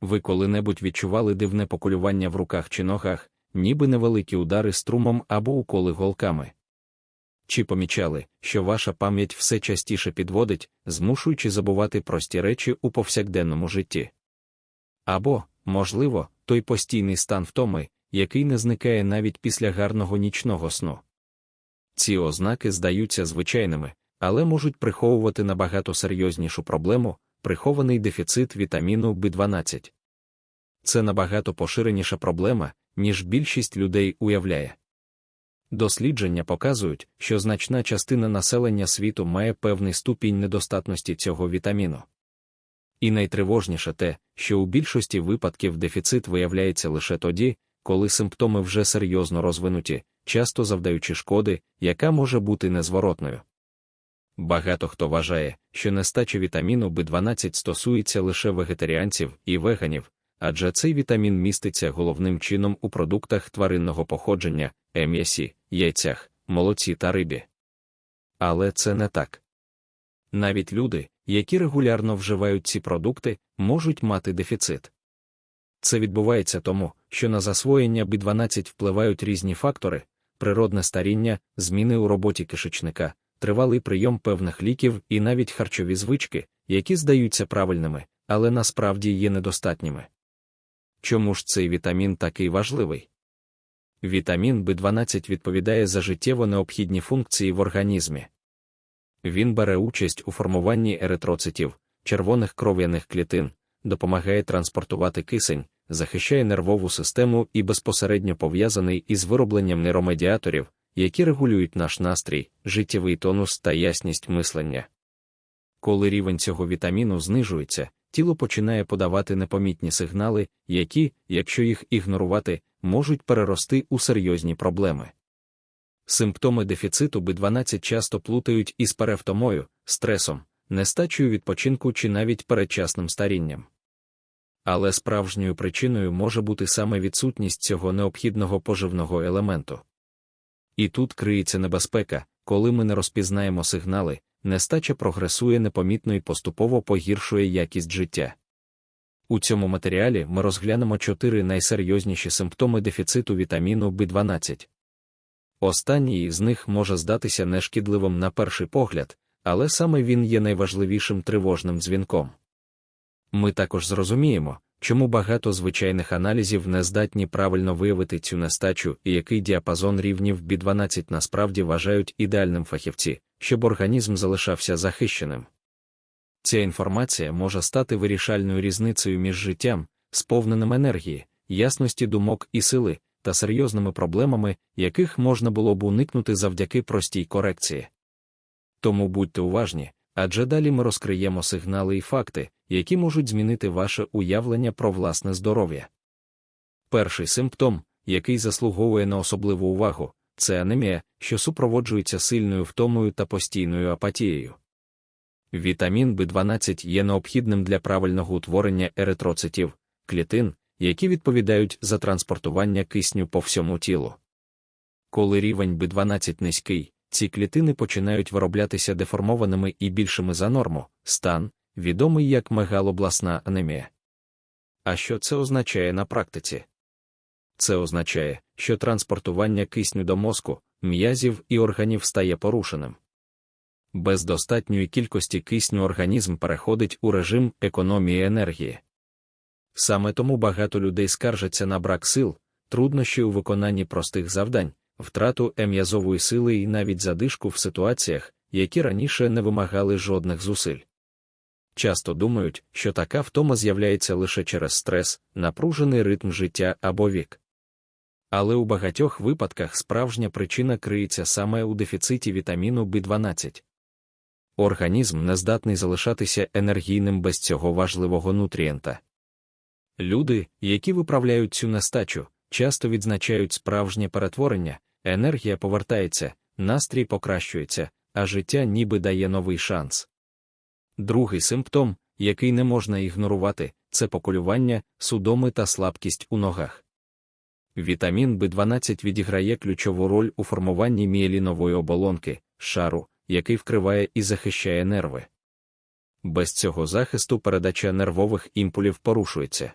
Ви коли-небудь відчували дивне покулювання в руках чи ногах, ніби невеликі удари струмом або уколи голками. Чи помічали, що ваша пам'ять все частіше підводить, змушуючи забувати прості речі у повсякденному житті? Або, можливо, той постійний стан втоми, який не зникає навіть після гарного нічного сну. Ці ознаки здаються звичайними, але можуть приховувати набагато серйознішу проблему прихований дефіцит вітаміну В12. Це набагато поширеніша проблема, ніж більшість людей уявляє. Дослідження показують, що значна частина населення світу має певний ступінь недостатності цього вітаміну. І найтривожніше те, що у більшості випадків дефіцит виявляється лише тоді, коли симптоми вже серйозно розвинуті, часто завдаючи шкоди, яка може бути незворотною. Багато хто вважає, що нестача вітаміну В12 стосується лише вегетаріанців і веганів, адже цей вітамін міститься головним чином у продуктах тваринного походження, м'ясі, яйцях, молоці та рибі. Але це не так. Навіть люди, які регулярно вживають ці продукти, можуть мати дефіцит. Це відбувається тому, що на засвоєння B12 впливають різні фактори, природне старіння, зміни у роботі кишечника, тривалий прийом певних ліків і навіть харчові звички, які здаються правильними, але насправді є недостатніми. Чому ж цей вітамін такий важливий? Вітамін В12 відповідає за життєво необхідні функції в організмі. Він бере участь у формуванні еритроцитів, червоних кров'яних клітин, допомагає транспортувати кисень, захищає нервову систему і безпосередньо пов'язаний із виробленням нейромедіаторів, які регулюють наш настрій, життєвий тонус та ясність мислення. Коли рівень цього вітаміну знижується, тіло починає подавати непомітні сигнали, які, якщо їх ігнорувати, можуть перерости у серйозні проблеми. Симптоми дефіциту B12 часто плутають із перевтомою, стресом, нестачею відпочинку чи навіть передчасним старінням. Але справжньою причиною може бути саме відсутність цього необхідного поживного елементу. І тут криється небезпека, коли ми не розпізнаємо сигнали, нестача прогресує непомітно і поступово погіршує якість життя. У цьому матеріалі ми розглянемо чотири найсерйозніші симптоми дефіциту вітаміну В12. Останній з них може здатися нешкідливим на перший погляд, але саме він є найважливішим тривожним дзвінком. Ми також зрозуміємо, чому багато звичайних аналізів не здатні правильно виявити цю нестачу і який діапазон рівнів B12 насправді вважають ідеальним фахівці, щоб організм залишався захищеним. Ця інформація може стати вирішальною різницею між життям, сповненим енергії, ясності думок і сили, та серйозними проблемами, яких можна було б уникнути завдяки простій корекції. Тому будьте уважні, адже далі ми розкриємо сигнали і факти, які можуть змінити ваше уявлення про власне здоров'я. Перший симптом, який заслуговує на особливу увагу, це анемія, що супроводжується сильною втомою та постійною апатією. Вітамін В12 є необхідним для правильного утворення еритроцитів, клітин, які відповідають за транспортування кисню по всьому тілу. Коли рівень В12 низький, ці клітини починають вироблятися деформованими і більшими за норму, стан, відомий як мегалобласна анемія. А що це означає на практиці? Це означає, що транспортування кисню до мозку, м'язів і органів стає порушеним. Без достатньої кількості кисню організм переходить у режим економії енергії. Саме тому багато людей скаржаться на брак сил, труднощі у виконанні простих завдань, втрату ем'язової сили і навіть задишку в ситуаціях, які раніше не вимагали жодних зусиль. Часто думають, що така втома з'являється лише через стрес, напружений ритм життя або вік. Але у багатьох випадках справжня причина криється саме у дефіциті вітаміну В12. Організм не здатний залишатися енергійним без цього важливого нутрієнта. Люди, які виправляють цю нестачу, часто відзначають справжнє перетворення, енергія повертається, настрій покращується, а життя ніби дає новий шанс. Другий симптом, який не можна ігнорувати, це поколювання, судоми та слабкість у ногах. Вітамін В12 відіграє ключову роль у формуванні мієлінової оболонки, шару, який вкриває і захищає нерви. Без цього захисту передача нервових імпулів порушується.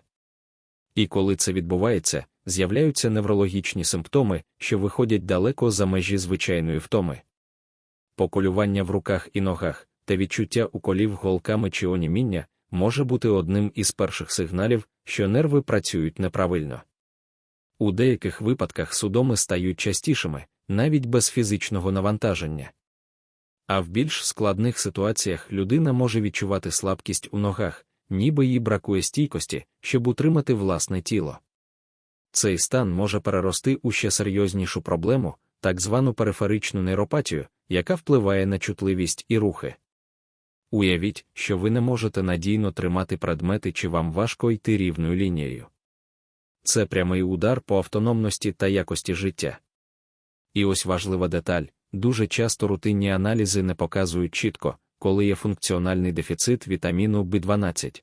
І коли це відбувається, з'являються неврологічні симптоми, що виходять далеко за межі звичайної втоми. Поколювання в руках і ногах та відчуття уколів голками чи оніміння може бути одним із перших сигналів, що нерви працюють неправильно. У деяких випадках судоми стають частішими, навіть без фізичного навантаження. А в більш складних ситуаціях людина може відчувати слабкість у ногах, ніби їй бракує стійкості, щоб утримати власне тіло. Цей стан може перерости у ще серйознішу проблему, так звану периферичну нейропатію, яка впливає на чутливість і рухи. Уявіть, що ви не можете надійно тримати предмети чи вам важко йти рівною лінією. Це прямий удар по автономності та якості життя. І ось важлива деталь дуже часто рутинні аналізи не показують чітко, коли є функціональний дефіцит вітаміну В12.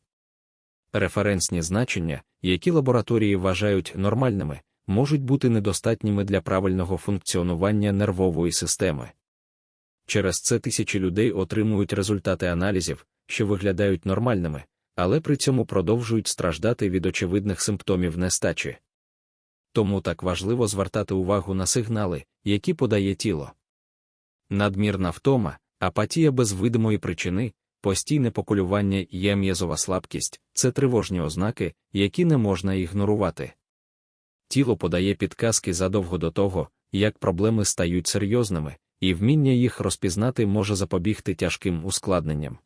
Референсні значення, які лабораторії вважають нормальними, можуть бути недостатніми для правильного функціонування нервової системи. Через це тисячі людей отримують результати аналізів, що виглядають нормальними, але при цьому продовжують страждати від очевидних симптомів нестачі. Тому так важливо звертати увагу на сигнали, які подає тіло. Надмірна втома, апатія без видимої причини, постійне поколювання і м'язова слабкість це тривожні ознаки, які не можна ігнорувати. Тіло подає підказки задовго до того, як проблеми стають серйозними, і вміння їх розпізнати може запобігти тяжким ускладненням.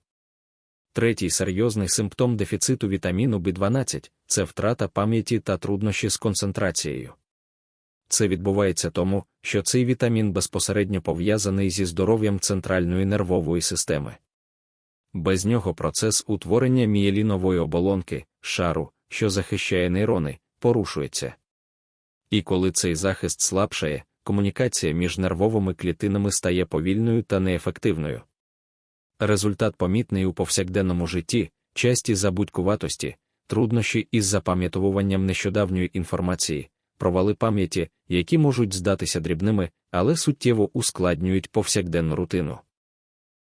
Третій серйозний симптом дефіциту вітаміну В12 це втрата пам'яті та труднощі з концентрацією. Це відбувається тому, що цей вітамін безпосередньо пов'язаний зі здоров'ям центральної нервової системи. Без нього процес утворення мієлінової оболонки, шару, що захищає нейрони, порушується. І коли цей захист слабшає, комунікація між нервовими клітинами стає повільною та неефективною. Результат помітний у повсякденному житті, часті забудькуватості, труднощі із запам'ятовуванням нещодавньої інформації, провали пам'яті, які можуть здатися дрібними, але суттєво ускладнюють повсякденну рутину.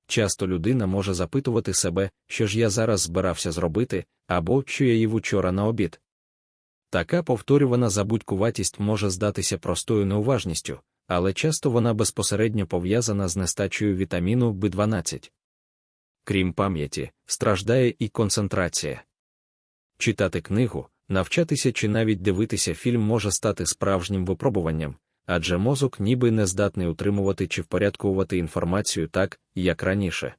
Часто людина може запитувати себе, що ж я зараз збирався зробити, або що я їв учора на обід. Така повторювана забудькуватість може здатися простою неуважністю, але часто вона безпосередньо пов'язана з нестачею вітаміну В12. Крім пам'яті, страждає і концентрація. Читати книгу, навчатися чи навіть дивитися фільм може стати справжнім випробуванням, адже мозок ніби не здатний утримувати чи впорядковувати інформацію так, як раніше.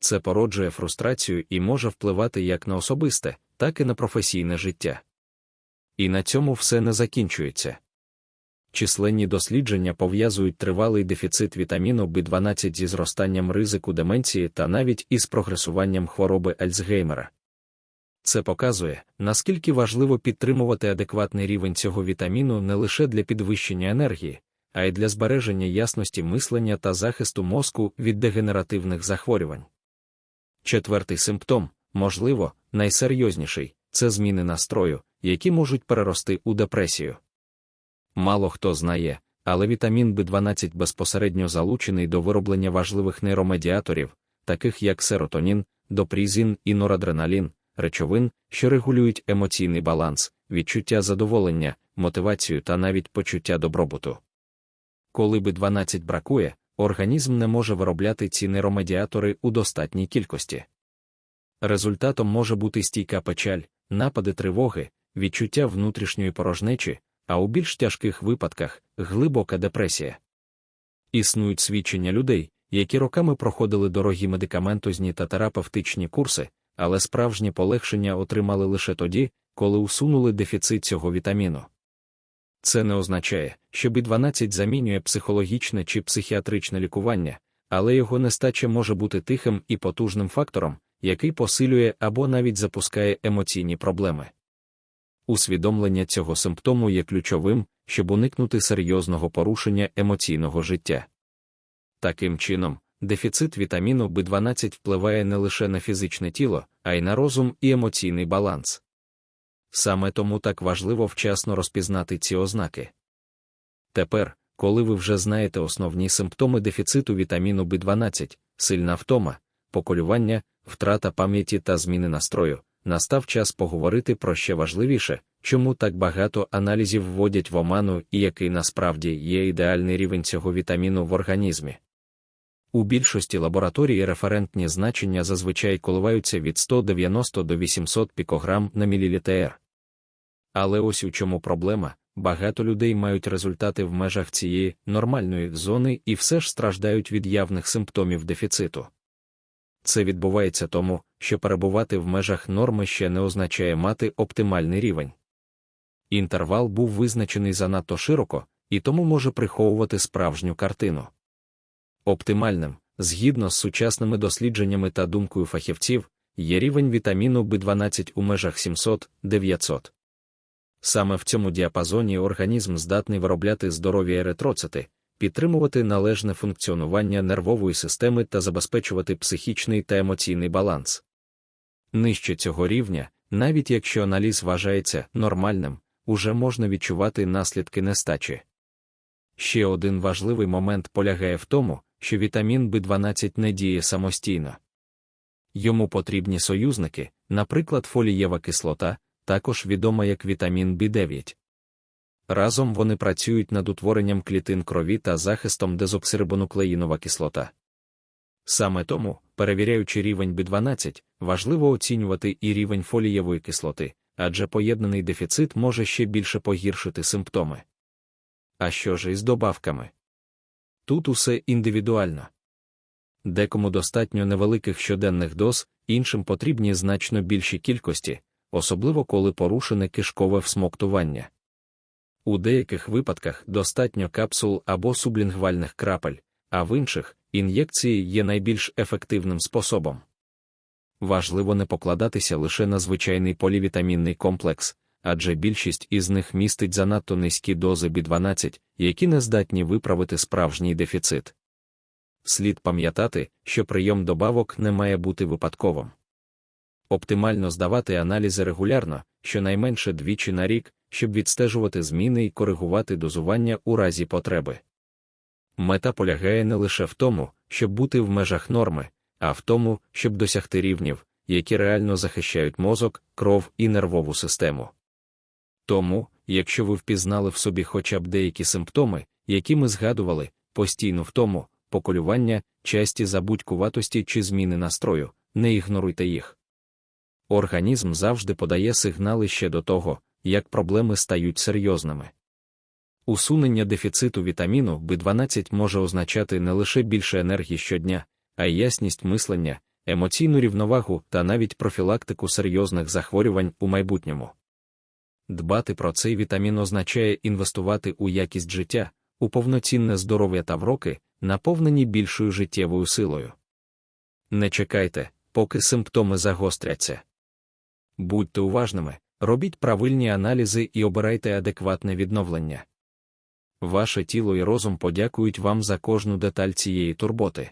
Це породжує фрустрацію і може впливати як на особисте, так і на професійне життя. І на цьому все не закінчується. Численні дослідження пов'язують тривалий дефіцит вітаміну В12 зі зростанням ризику деменції та навіть із прогресуванням хвороби Альцгеймера. Це показує, наскільки важливо підтримувати адекватний рівень цього вітаміну не лише для підвищення енергії, а й для збереження ясності мислення та захисту мозку від дегенеративних захворювань. Четвертий симптом, можливо, найсерйозніший це зміни настрою, які можуть перерости у депресію. Мало хто знає, але вітамін В12 безпосередньо залучений до вироблення важливих нейромедіаторів, таких як серотонін, допрізін і норадреналін, речовин, що регулюють емоційний баланс, відчуття задоволення, мотивацію та навіть почуття добробуту. Коли В12 бракує, організм не може виробляти ці нейромедіатори у достатній кількості. Результатом може бути стійка печаль, напади тривоги, відчуття внутрішньої порожнечі, а у більш тяжких випадках глибока депресія. Існують свідчення людей, які роками проходили дорогі медикаментозні та терапевтичні курси, але справжнє полегшення отримали лише тоді, коли усунули дефіцит цього вітаміну. Це не означає, що B12 замінює психологічне чи психіатричне лікування, але його нестача може бути тихим і потужним фактором, який посилює або навіть запускає емоційні проблеми. Усвідомлення цього симптому є ключовим, щоб уникнути серйозного порушення емоційного життя. Таким чином, дефіцит вітаміну В12 впливає не лише на фізичне тіло, а й на розум і емоційний баланс. Саме тому так важливо вчасно розпізнати ці ознаки. Тепер, коли ви вже знаєте основні симптоми дефіциту вітаміну В12, сильна втома, поколювання, втрата пам'яті та зміни настрою, настав час поговорити про ще важливіше чому так багато аналізів вводять в оману і який насправді є ідеальний рівень цього вітаміну в організмі. У більшості лабораторій референтні значення зазвичай коливаються від 190 до 800 пікограм на мілілітр. Але ось у чому проблема багато людей мають результати в межах цієї нормальної зони і все ж страждають від явних симптомів дефіциту. Це відбувається тому, що перебувати в межах норми ще не означає мати оптимальний рівень. Інтервал був визначений занадто широко і тому може приховувати справжню картину. Оптимальним, згідно з сучасними дослідженнями та думкою фахівців, є рівень вітаміну В12 у межах 700-900. Саме в цьому діапазоні організм здатний виробляти здорові еритроцити, підтримувати належне функціонування нервової системи та забезпечувати психічний та емоційний баланс. Нижче цього рівня, навіть якщо аналіз вважається нормальним, уже можна відчувати наслідки нестачі. Ще один важливий момент полягає в тому, що вітамін В12 не діє самостійно. Йому потрібні союзники, наприклад, фолієва кислота, також відома як вітамін В9. Разом вони працюють над утворенням клітин крові та захистом дезоксирибонуклеїнова кислота. Саме тому, перевіряючи рівень В12, важливо оцінювати і рівень фолієвої кислоти, адже поєднаний дефіцит може ще більше погіршити симптоми. А що ж із добавками? Тут усе індивідуально. Декому достатньо невеликих щоденних доз, іншим потрібні значно більші кількості, особливо коли порушене кишкове всмоктування. У деяких випадках достатньо капсул або сублінгвальних крапель, а в інших ін'єкції є найбільш ефективним способом. Важливо не покладатися лише на звичайний полівітамінний комплекс, адже більшість із них містить занадто низькі дози B12, які не здатні виправити справжній дефіцит. Слід пам'ятати, що прийом добавок не має бути випадковим. Оптимально здавати аналізи регулярно, щонайменше двічі на рік, щоб відстежувати зміни і коригувати дозування у разі потреби. Мета полягає не лише в тому, щоб бути в межах норми, а в тому, щоб досягти рівнів, які реально захищають мозок, кров і нервову систему. Тому, якщо ви впізнали в собі хоча б деякі симптоми, які ми згадували, постійно в тому, поколювання, часті забудькуватості чи зміни настрою, не ігноруйте їх. Організм завжди подає сигнали ще до того, як проблеми стають серйозними. Усунення дефіциту вітаміну В12 може означати не лише більше енергії щодня, а й ясність мислення, емоційну рівновагу та навіть профілактику серйозних захворювань у майбутньому. Дбати про цей вітамін означає інвестувати у якість життя, у повноцінне здоров'я та в роки, наповнені більшою життєвою силою. Не чекайте, поки симптоми загостряться. Будьте уважними, робіть правильні аналізи і обирайте адекватне відновлення. Ваше тіло і розум подякують вам за кожну деталь цієї турботи.